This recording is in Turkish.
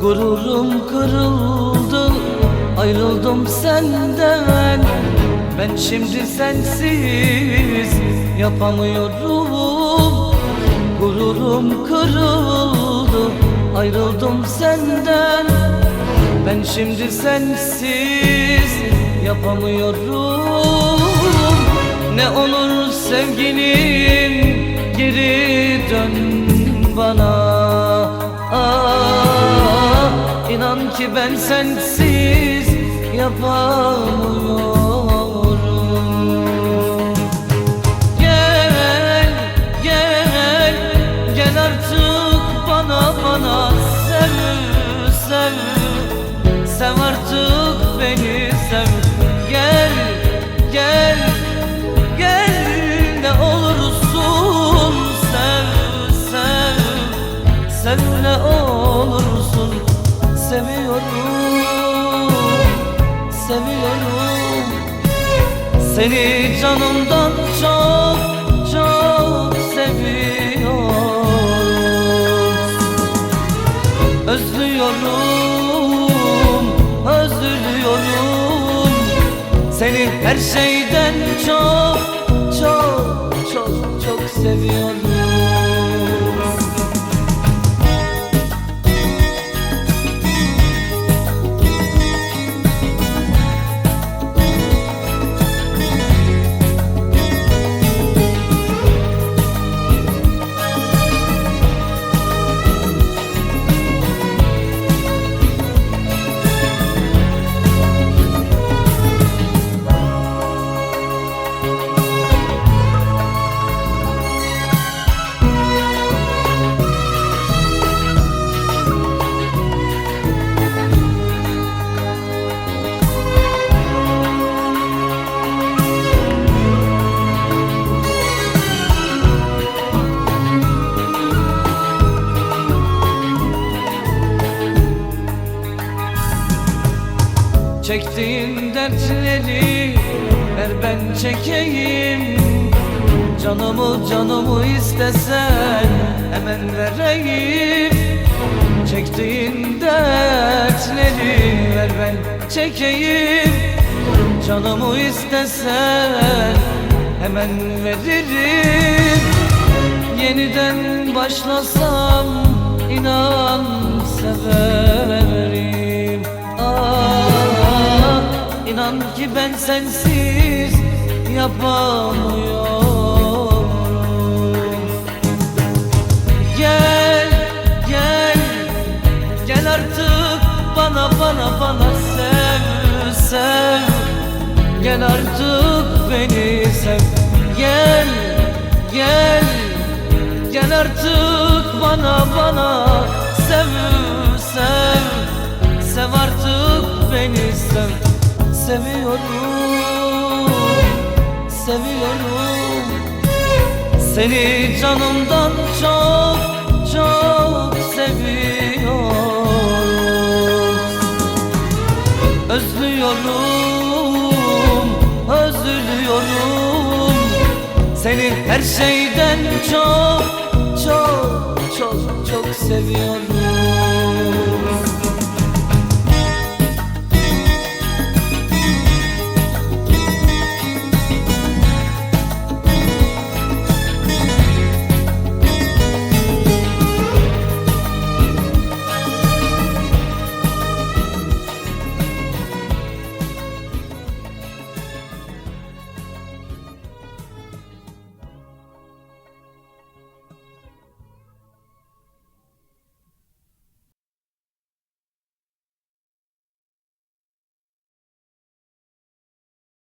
Gururum kırıldı Ayrıldım senden. Ben şimdi sensiz Yapamıyorum. Gururum kırıldı Ayrıldım senden. Ben şimdi sensiz Yapamıyorum. Ne olur sevgilim Geri dön bana ki ben sensiz yapamıyorum. Gel, gel, gel artık bana bana sev, sev Sev artık seni canımdan çok çok seviyorum. Özlüyorum, özlüyorum. Seni her şeyden çok çok çok çok seviyorum Çektiğin dertleri ver ben çekeyim. Canımı canımı istesen hemen vereyim. Çektiğin dertleri ver ben çekeyim. Canımı istesen hemen veririm. Yeniden başlasam inan severim inan ki ben sensiz yapamıyorum. Gel, gel, gel artık bana bana bana sev, sev Gel artık beni sev Gel, gel, gel artık bana bana sev, sev Sev artık beni sev Seviyorum, seviyorum. Seni canımdan çok çok seviyorum. Özlüyorum, özlüyorum. Seni her şeyden çok çok çok çok seviyorum